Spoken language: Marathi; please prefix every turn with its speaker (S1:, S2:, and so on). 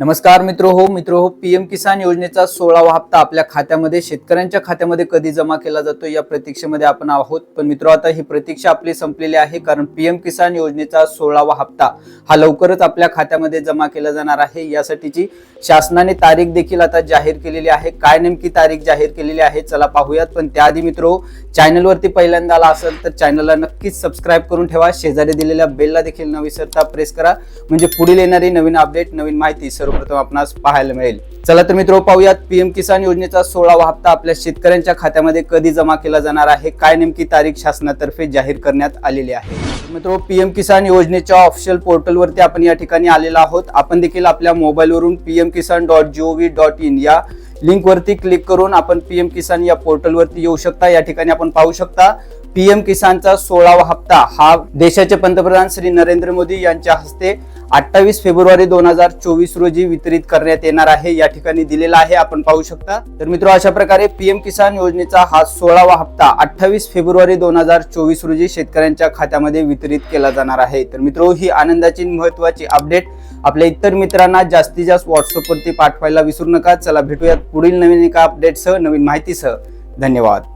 S1: नमस्कार मित्र हो मित्र हो पीएम किसान योजनेचा सोळावा हप्ता आपल्या खात्यामध्ये शेतकऱ्यांच्या खात्यामध्ये कधी जमा केला जातो या प्रतीक्षेमध्ये आपण आहोत. पण मित्र आता ही प्रतीक्षा आपली संपलेली आहे कारण पीएम किसान योजनेचा सोळावा हप्ता हा लवकरच आपल्या खात्यामध्ये जमा केला जाणार आहे. यासाठीची शासनाने तारीख देखील आता जाहीर केलेली आहे. काय नेमकी तारीख जाहीर केलेली आहे चला पाहूयात. पण त्याआधी मित्र चॅनलवरती पहिल्यांदा आला असेल तर चॅनलला नक्कीच सबस्क्राईब करून ठेवा. शेजारी दिलेल्या बेलला देखील न विसरता प्रेस करा. म्हणजे पुढील येणारी नवीन अपडेट नवीन माहिती सर्वप्रथम आपणास पाहायला मिळेल. चला तर मित्र पाहूयात पीएम किसान योजनेचा सोळावा हप्ता आपल्या शेतकऱ्यांच्या खात्यामध्ये कधी जमा केला जाणार आहे? काय नेमकी तारीख शासनातर्फे जाहीर करण्यात आलेली आहे? मित्र पीएम किसान योजनेच्या ऑफिशियल पोर्टलवरती आपण या ठिकाणी आलेलो आहोत. आपण देखील आपल्या मोबाईलवरून PM Kisan dot gov dot in या लिंकवरती क्लिक करून आपण पीएम किसान या पोर्टलवरती येऊ शकता. या ठिकाणी आपण पाहू शकता पीएम किसानचा सोळावा हप्ता. हा देशाचे पंतप्रधान श्री नरेंद्र मोदी यांच्या हस्ते अठ्ठावीस फेब्रुवारी दोन हजार चोवीस रोजी वितरित करण्यात येणार आहे. या ठिकाणी दिलेला आहे. आपण पाहू शकता. तर मित्र अशा प्रकारे पीएम किसान योजनेचा हा सोळावा हप्ता अठ्ठावीस फेब्रुवारी दोन हजार चोवीस रोजी शेतकऱ्यांच्या खात्यामध्ये वितरित केला जाणार आहे. तर मित्र ही आनंदाची महत्वाची अपडेट आपल्या इतर मित्रांना जास्तीत जास्त व्हॉट्सअपवरती पाठवायला विसरू नका. चला भेटूयात पुढील नवीन एका अपडेटसह नवीन माहितीसह. धन्यवाद.